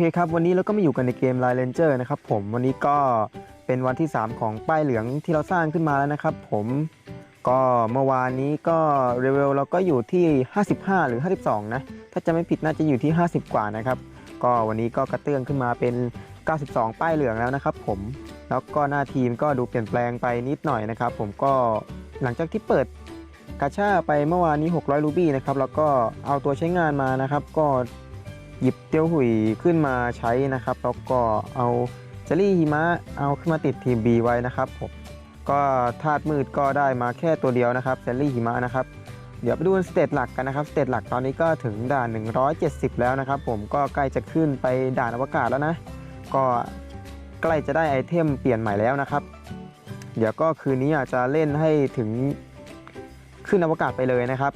เคครับ วันนี้เราก็มาอยู่กันในเกม Line Ranger นะครับผมวันนี้ก็เป็นวันที่ 3 ของป้ายเหลืองที่เราสร้างขึ้นมาแล้วนะครับ ผมก็เมื่อวานนี้ก็เรเวลเราก็อยู่ที่ 55 หรือ 52 นะ ถ้าจะไม่ผิดน่าจะอยู่ที่ 50 กว่านะครับ ก็วันนี้ก็กระเตื้องขึ้นมาเป็น 92 ป้ายเหลืองแล้วนะครับ ผมแล้วก็หน้าทีมก็ดูเปลี่ยนแปลงไปนิดหน่อยนะครับ ผมก็หลังจากที่เปิดกาชาไปเมื่อวานนี้ 600 รูบี้นะครับแล้วก็เอาตัวใช้งานมานะครับ ก็ หยิบเตี้ยวหุยขึ้นมาใช้นะครับ แล้วก็เอาเจลี่หิมะเอาขึ้นมาติดทีม B ไว้นะครับผมก็ธาตุมืดก็ได้มาแค่ตัวเดียวนะครับเจลี่หิมะนะครับเดี๋ยวไปดูสเตจหลักกันนะครับสเตจหลักตอนนี้ก็ถึงด่าน 170 แล้วนะครับ ผมก็ใกล้จะขึ้นไปด่านอวกาศแล้วนะ ก็ใกล้จะได้ไอเทมเปลี่ยนใหม่แล้วนะครับ เดี๋ยวก็คืนนี้อาจจะเล่นให้ถึงขึ้นอวกาศไปเลยนะครับ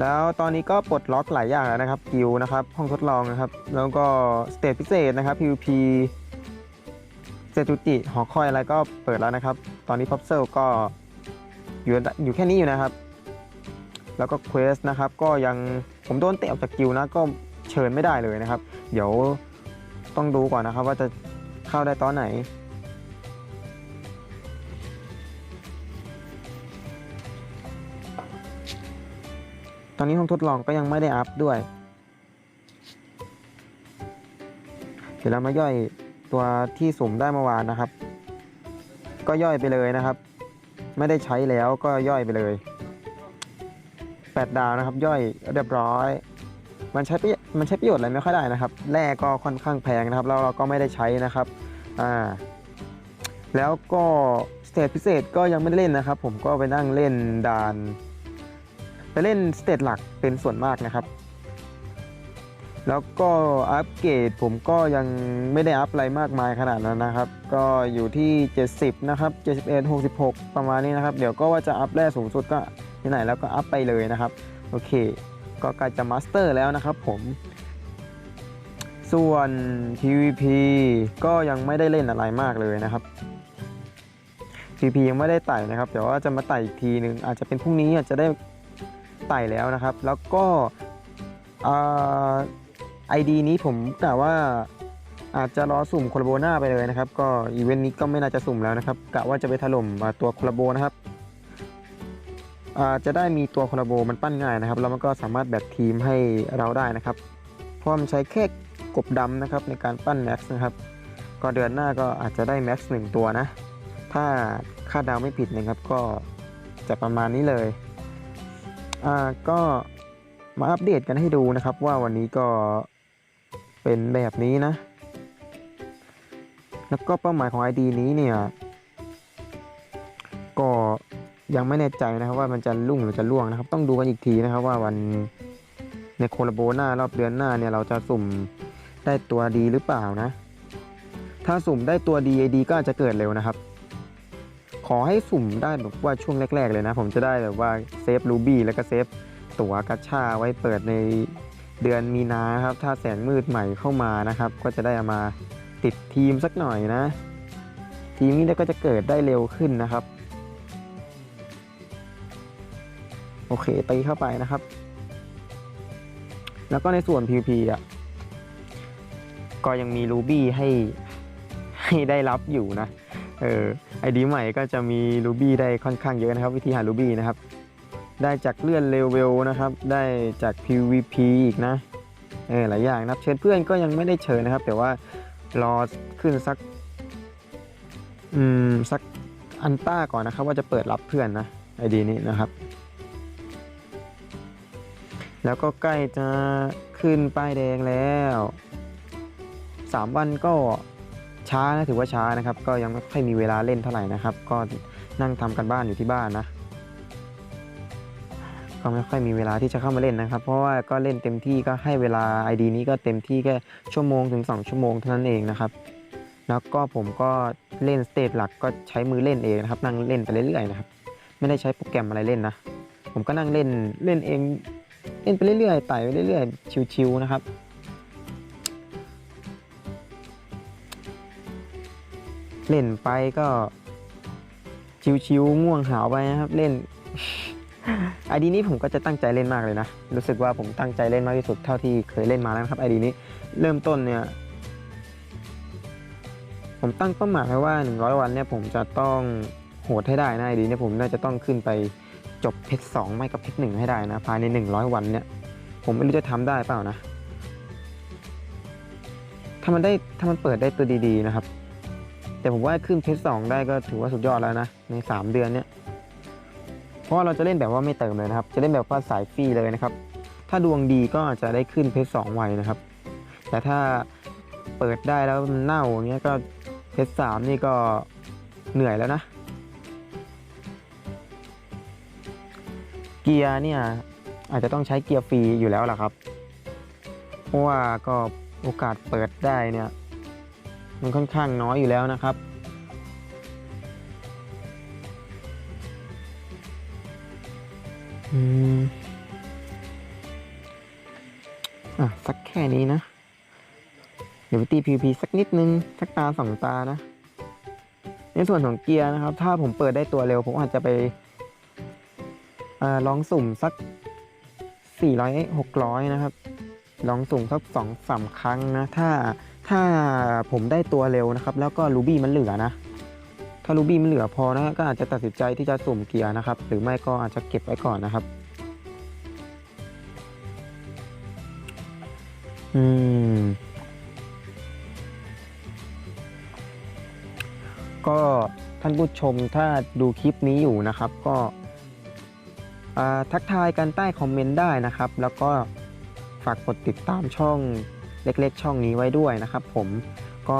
แล้วตอนนี้ก็ปลดล็อกหลายอย่างแล้วนะครับกิลนะครับห้องทดลองนะครับ แล้วก็สเตจพิเศษนะครับ PVP เซตุจิหอคอยอะไรก็เปิดแล้วนะครับ ตอนนี้พับเซลก็อยู่อยู่แค่นี้อยู่นะครับ แล้วก็เควสนะครับก็ยังผมโดนเตะออกจากกิลนะก็เชิญไม่ได้เลยนะครับ เดี๋ยวต้องดูก่อนนะครับว่าจะเข้าได้ตอนไหน ตอนนี้ห้องทดลองก็ยังไม่ได้อัพด้วย เดี๋ยวเรามาย่อยตัวที่สุ่มได้เมื่อวานนะครับ ก็ย่อยไปเลยนะครับ ไม่ได้ใช้แล้วก็ย่อยไปเลย 8 ดาวนะครับ ย่อยเรียบร้อย มันใช้ประโยมันใช้ประโยชน์อะไรไม่ค่อยได้นะครับ แร่ก็ค่อนข้างแพงนะครับ แล้วเราก็ไม่ได้ใช้นะครับ อ่า แล้วก็สเตจพิเศษก็ยังไม่ได้เล่นนะครับ ผมก็ไปนั่งเล่นด่าน ไปเล่นสเตจหลักเป็นส่วนมากนะครับ แล้วก็อัปเกรดผมก็ยังไม่ได้อัพอะไรมากมายขนาดนั้นนะครับ ก็อยู่ที่ 70 นะครับ 71 66 ประมาณนี้นะครับ เดี๋ยวก็ว่าจะอัพแร่สูงสุดก็ที่ไหนแล้วก็อัพไปเลยนะครับ โอเค ก็ใกล้จะมาสเตอร์แล้วนะครับผมส่วน PVP ก็ยังไม่ได้เล่นอะไรมากเลยนะครับ PVP ยังไม่ได้ไต่นะครับ เดี๋ยวว่าจะมาไต่อีกทีหนึ่งอาจจะเป็นพรุ่งนี้อาจจะได้ ไต่แล้วนะครับ แล้วก็ไอดีนี้ผมกะว่าอาจจะรอสุ่มโคลาโบนาไปเลยนะครับ ก็อีเวนต์นี้ก็ไม่น่าจะสุ่มแล้วนะครับกะว่าจะไปถล่มตัวโคลาโบนะครับจะได้มีตัวโคลาโบมันปั้นง่ายนะครับแล้วมันก็สามารถแบตทีมให้เราได้นะครับเพราะมันใช้แค่กบดำนะครับในการปั้นแม็กซ์นะครับก็เดือนหน้าก็อาจจะได้แม็กซ์หนึ่งตัวนะ ถ้าคาดเดาไม่ผิดนะครับก็จะประมาณนี้เลย อ่าก็มาอัปเดตกันให้ดูนะครับ ว่าวันนี้ก็เป็นแบบนี้นะ แล้วก็เป้าหมายของ ID นี้เนี่ย ก็ยังไม่แน่ใจนะครับว่ามันจะลุ่งหรือจะล่วงนะครับ ต้องดูกันอีกทีนะครับว่าวันในโคลาโบหน้ารอบเดือนหน้าเนี่ยเราจะสุ่มได้ตัวดีหรือเปล่านะ ถ้าสุ่มได้ตัวดี ID ก็อาจจะเกิดเร็วนะครับ ขอให้สุ่มได้แบบว่าช่วงแรก ๆ เลยนะ ผมจะได้แบบว่าเซฟรูบี้แล้วก็เซฟตั๋วกัชชาไว้เปิดในเดือนมีนาครับ ถ้าแสงมืดใหม่เข้ามานะครับ ก็จะได้เอามาติดทีมสักหน่อยนะ ทีมนี้ก็จะเกิดได้เร็วขึ้นนะครับ โอเคตีเข้าไปนะครับ แล้วก็ในส่วน PVP อะก็ยังมีรูบี้ให้ให้ได้รับอยู่นะ เออ ไอดีใหม่ก็จะมีรูบี้ได้ค่อนข้างเยอะนะครับ วิธีหารูบี้นะครับ ได้จากเลื่อนเลเวลนะครับ ได้จาก PVP อีกนะเออหลายอย่างนะครับเชิญเพื่อนก็ยังไม่ได้เชิญนะครับ แต่ว่ารอขึ้นสักอืมสักอันต้าก่อนนะครับ ว่าจะเปิดรับเพื่อนนะไอดีนี้นะครับ แล้วก็ใกล้จะขึ้นป้ายแดงแล้ว 3 วันก็ ช้านะถือว่าช้านะครับ ก็ยังไม่ค่อยมีเวลาเล่นเท่าไหร่นะครับ ก็นั่งทำกันบ้านอยู่ที่บ้านนะ ก็ไม่ค่อยมีเวลาที่จะเข้ามาเล่นนะครับ เพราะว่าก็เล่นเต็มที่ก็ให้เวลา ID นี้ก็เต็มที่แค่ชั่วโมงถึง 2 ชั่วโมงเท่านั้นเองนะครับ แล้วก็ผมก็เล่นสเตจหลักก็ใช้มือเล่นเองนะครับ นั่งเล่นไปเรื่อยๆนะครับ ไม่ได้ใช้โปรแกรมอะไรเล่นนะ ผมก็นั่งเล่นเล่นเอง เล่นไปเรื่อยๆไต่ไปเรื่อยๆ ชิวๆนะครับ เล่นไปก็ ชิวๆง่วงหาวไปนะครับ เล่นไอดีนี้ผมก็จะตั้งใจเล่นมากเลยนะ รู้สึกว่าผมตั้งใจเล่นมากที่สุดเท่าที่เคยเล่นมาแล้วครับไอดีนี้เริ่มต้นเนี่ย ผมตั้งเป้าหมายไว้ว่า 100 วันเนี่ยผมจะต้องโหดให้ได้นะไอดีเนี่ยผมน่าจะต้องขึ้นไปจบเพชรสองไม่ก็เพชรหนึ่งให้ได้นะภายใน 100 วันเนี่ย ผมไม่รู้จะทำได้เปล่านะ ถ้ามันได้ถ้ามันเปิดได้ตัวดีๆนะครับ แต่ผมว่าขึ้นเพชรสองได้ก็ถือว่าสุดยอดแล้วนะ ใน 3 เดือนเนี่ยเพราะว่าเราจะเล่นแบบว่าไม่เติมเลยนะครับ จะเล่นแบบว่าสายฟรีเลยนะครับ ถ้าดวงดีก็อาจจะได้ขึ้นเพชรสองไวนะครับ แต่ถ้าเปิดได้แล้วมันเน่าอย่างเงี้ยก็เพชรสามนี่ก็เหนื่อยแล้วนะ เกียร์เนี่ยอาจจะต้องใช้เกียร์ฟรีอยู่แล้วล่ะครับ เพราะว่าก็โอกาสเปิดได้เนี่ย มันค่อนข้างน้อยอยู่แล้วนะครับ อืม อะ สักแค่นี้นะ เดี๋ยวไปตี PVP สักนิดนึง สักตาสองตานะ ในส่วนของเกียร์นะครับ ถ้าผมเปิดได้ตัวเร็ว ผมอาจจะไปอาลองสุ่มสัก 400 600 นะครับ ลองสุ่มสักสองสามครั้งนะ ถ้า ถ้าผมได้ตัวเร็วนะครับ แล้วก็รูบี้มันเหลือนะ ถ้ารูบี้มันเหลือพอนะก็อาจจะตัดสินใจที่จะสุ่มเกียร์นะครับ หรือไม่ก็อาจจะเก็บไว้ก่อนนะครับ อืม ก็ท่านผู้ชมถ้าดูคลิปนี้อยู่นะครับ ก็อ่าทักทายกันใต้คอมเมนต์ได้นะครับ แล้วก็ฝากกดติดตามช่อง เล็กๆ ช่องนี้ไว้ด้วยนะครับ ผมก็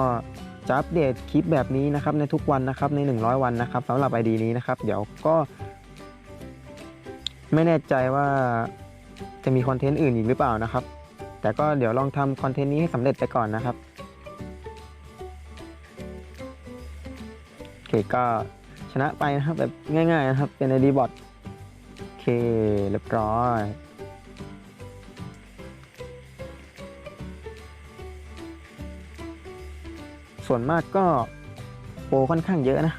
จะอัปเดตคลิปแบบนี้นะครับในทุกวันนะครับใน 100 วันนะครับสำหรับ ID นี้นะครับ เดี๋ยวก็ ไม่แน่ใจว่าจะมีคอนเทนต์อื่นอีกหรือเปล่านะครับ แต่ก็เดี๋ยวลองทำคอนเทนต์นี้ให้สำเร็จไปก่อนนะครับโอเคก็ชนะไปนะครับแบบง่ายๆนะครับเป็นไอดีบอทโอเคเรียบร้อย ส่วนมากก็โปรค่อนข้างเยอะนะ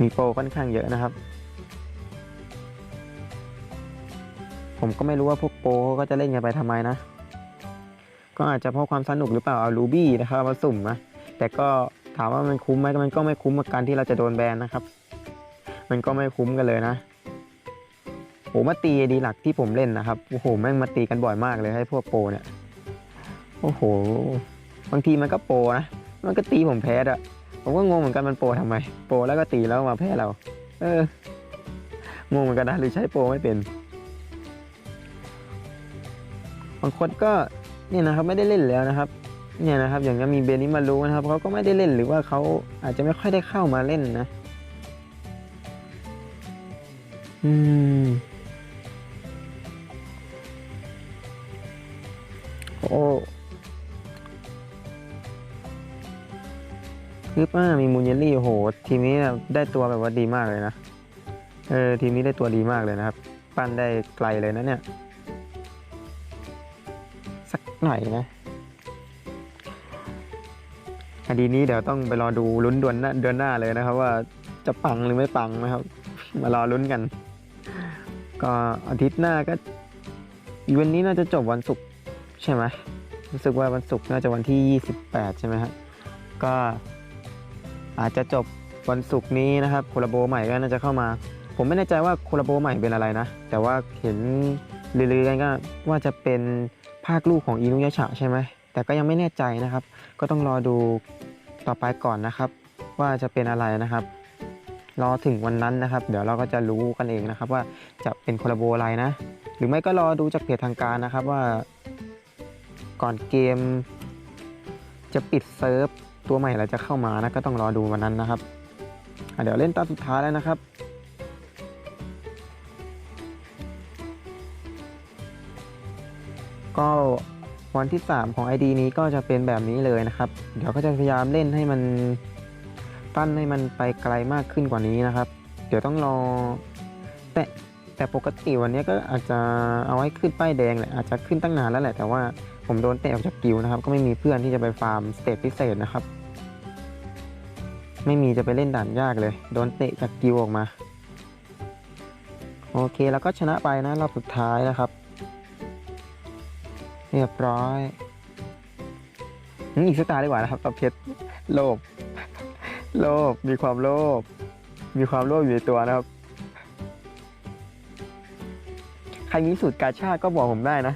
มีโปรค่อนข้างเยอะนะครับ ผมก็ไม่รู้ว่าพวกโปรเขาก็จะเล่นกันไปทำไมนะ ก็อาจจะเพราะความสนุกหรือเปล่าเอารูบี้นะครับมาสุ่มนะ แต่ก็ถามว่ามันคุ้มไหมมันก็ไม่คุ้มกับการที่เราจะโดนแบนนะครับ มันก็ไม่คุ้มกันเลยนะโหมาตีดีหลักที่ผมเล่นนะครับ โอ้โห แม่งมาตีกันบ่อยมากเลยให้พวกโปรเนี่ย โอ้โห บางทีมันก็โปรนะ มันก็ตีผมแพ้อะผมก็งงเหมือนกันมันโปรทำไม โปรแล้วก็ตีแล้วมาแพ้เรา เออ งงเหมือนกันนะหรือใช้โปรไม่เป็น บางคนก็เนี่ยนะครับไม่ได้เล่นแล้วนะครับ เนี่ยนะครับ อย่างนี้มีเบนิมารู้นะครับเขาก็ไม่ได้เล่นหรือว่าเขาอาจจะไม่ค่อยได้เข้ามาเล่นนะ อืมโอ้ คือป้ามีมูนเยลลี่โอ้โหทีมนี้ได้ตัวแบบว่าดีมากเลยนะเออทีมนี้ได้ตัวดีมากเลยนะครับ ปั้นได้ไกลเลยนะเนี่ย สักหน่อยนะคดีนี้เดี๋ยวต้องไปรอดูลุ้นดือนหน้าเดือนหน้าเลยนะครับ ว่าจะปังหรือไม่ปังนะครับ มารอลุ้นกัน ก็อาทิตย์หน้าก็อีเวนต์นี้น่าจะจบวันศุกร์ใช่ไหมรู้สึกว่าวันศุกร์น่าจะวันที่ 28 ใช่ไหมฮะก็ อาจจะจบวันศุกร์นี้นะครับโคลาโบใหม่ก็น่าจะเข้ามา ผมไม่แน่ใจว่าโคลาโบใหม่เป็นอะไรนะ แต่ว่าเห็นลือๆกันก็ว่าจะเป็นภาคลูกของอินุยะฉะใช่ไหมแต่ก็ยังไม่แน่ใจนะครับ ก็ต้องรอดูต่อไปก่อนนะครับ ว่าจะเป็นอะไรนะครับ รอถึงวันนั้นนะครับ เดี๋ยวเราก็จะรู้กันเองนะครับ ว่าจะเป็นโคลาโบอะไรนะ หรือไม่ก็รอดูจากเพจทางการนะครับว่า ก่อนเกมจะปิดเซิร์ฟ ตัวใหม่เราจะเข้ามานะก็ต้องรอดูวันนั้นนะครับเดี๋ยวเล่นตอนสุดท้ายแล้วนะครับก็วันที่ 3 ของ ID นี้ก็จะเป็นแบบนี้เลยนะครับ เดี๋ยวก็จะพยายามเล่นให้มันปั้นให้มันไปไกลมากขึ้นกว่านี้นะครับ เดี๋ยวต้องรอ แต่แต่ปกติวันนี้ก็อาจจะเอาไว้ขึ้นป้ายแดงแหละอาจจะขึ้นตั้งนานแล้วแหละแต่ว่าผมโดนเตะออกจากกิวนะครับ ก็ไม่มีเพื่อนที่จะไปฟาร์มสเตจพิเศษนะครับ ไม่มีจะไปเล่นด่านยากเลย โดนเตะจากกิวออกมา โอเคแล้วก็ชนะไปนะรอบสุดท้ายนะครับ เรียบร้อยอืมอีกสตาร์ดีกว่านะครับตบเพชรโลภโลภมีความโลภมีความโลภอยู่ในตัวนะครับ ใครมีสูตรกาชาก็บอกผมได้นะ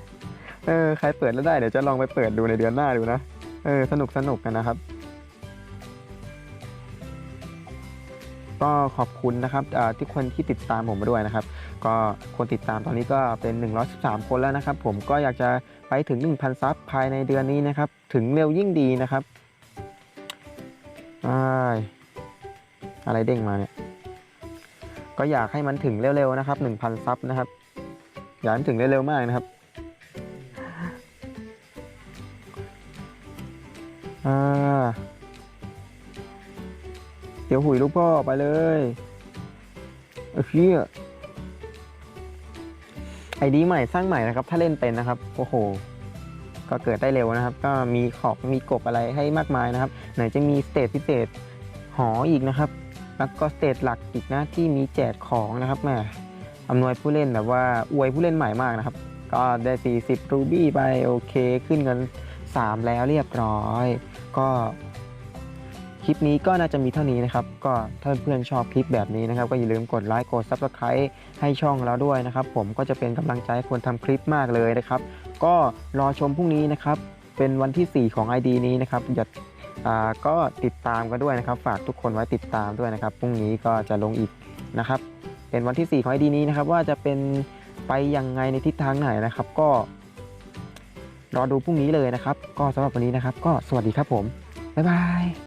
เออ ใครเปิดแล้วได้เดี๋ยวจะลองไปเปิดดูในเดือนหน้าดูนะ เออ สนุกสนุกกันนะครับ ก็ขอบคุณนะครับที่คนที่ติดตามผมมาด้วยนะครับ ก็คนติดตามตอนนี้ก็เป็น 113 คนแล้วนะครับ ผมก็อยากจะไปถึง 1,000 ซับภายในเดือนนี้นะครับ ถึงเร็วยิ่งดีนะครับออะไรเด้งมาเนี่ย ก็อยากให้มันถึงเร็วๆนะครับ 1,000 ซับนะครับ อยากให้มันถึงเร็วๆมากนะครับอ่า เดี๋ยวหุยลูกพ่อไปเลยเออเชี่ยไอดีใหม่สร้างใหม่นะครับ ถ้าเล่นเป็นนะครับ โอ้โห ก็เกิดได้เร็วนะครับ ก็มีขอบมีกบอะไรให้มากมายนะครับ ไหนจะมีสเตจพิเศษหออีกนะครับ แล้วก็สเตจหลักอีกนะที่มีแจกของนะครับแหมอำนวยผู้เล่นแบบว่าอวยผู้เล่นใหม่มากนะครับ ก็ได้ 40รูบี้ไปโอเค ขึ้นเงิน3 แล้วเรียบร้อย ก็ คลิปนี้ก็น่าจะมีเท่านี้นะครับ ก็ถ้าเพื่อนๆชอบคลิปแบบนี้นะครับ ก็อย่าลืมกดไลค์กด Subscribe ให้ช่องเราด้วยนะครับ ผมก็จะเป็นกำลังใจให้คนทำคลิปมากเลยนะครับ ก็รอชมพรุ่งนี้นะครับ เป็นวันที่ 4 ของ ID นี้นะครับอย่าอ่าก็ติดตามกันด้วยนะครับ ฝากทุกคนไว้ติดตามด้วยนะครับพรุ่งนี้ก็จะลงอีกนะครับ เป็นวันที่ 4 ของ ID นี้นะครับ ว่าจะเป็นไปยังไงในทิศทางไหนนะครับ ก็รอดูพรุ่งนี้เลยนะครับ ก็สำหรับวันนี้นะครับ ก็สวัสดีครับผมบ๊ายบาย